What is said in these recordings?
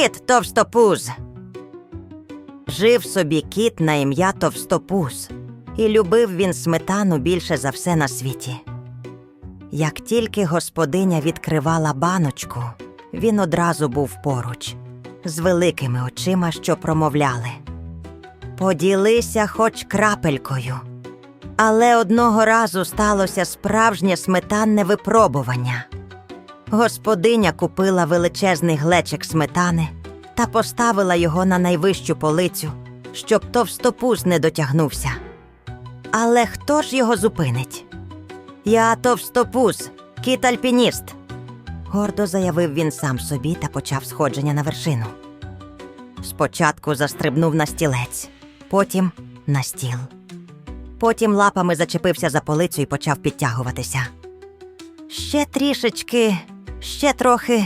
Привіт, товстопуз. Жив собі кіт на ім'я Товстопуз, і любив він сметану більше за все на світі. Як тільки господиня відкривала баночку, він одразу був поруч, з великими очима, що промовляли. Поділися хоч крапелькою. Але одного разу сталося справжнє сметанне випробування. Господиня купила величезний глечик сметани та поставила його на найвищу полицю, щоб товстопуз не дотягнувся. Але хто ж його зупинить? Я товстопуз, кіт альпініст. Гордо заявив він сам собі та почав сходження на вершину. Спочатку застрибнув на стілець, потім на стіл. Потім лапами зачепився за полицю і почав підтягуватися. Ще трішечки, ще трохи.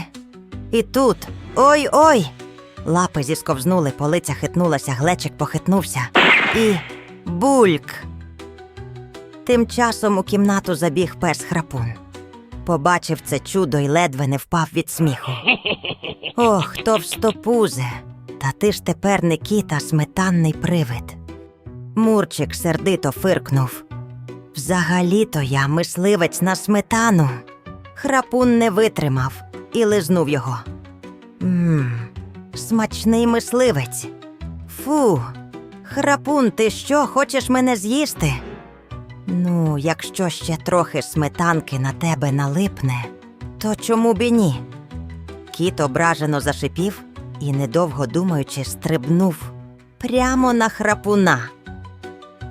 І тут. Ой ой. Лапи зісковзнули, полиця хитнулася, глечик похитнувся. І бульк. Тим часом у кімнату забіг пес храпун. Побачив це чудо і ледве не впав від сміху. Ох, товстопузе. Та ти ж тепер не кіт, сметанний привид. Мурчик сердито фиркнув. Взагалі-то я мисливець на сметану. Храпун не витримав і лизнув його. Мм, смачний мисливець. Фу, храпун, ти що, хочеш мене з'їсти? Ну, якщо ще трохи сметанки на тебе налипне, то чому б і ні? Кіт ображено зашипів і, недовго думаючи, стрибнув прямо на храпуна.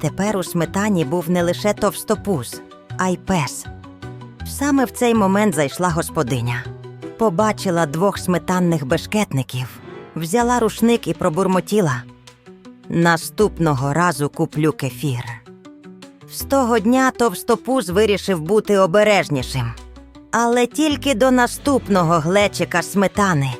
Тепер у сметані був не лише товстопуз, а й пес. Саме в цей момент зайшла господиня. Побачила двох сметанних бешкетників, взяла рушник і пробурмотіла. Наступного разу куплю кефір. З того дня товстопуз вирішив бути обережнішим. Але тільки до наступного глечика сметани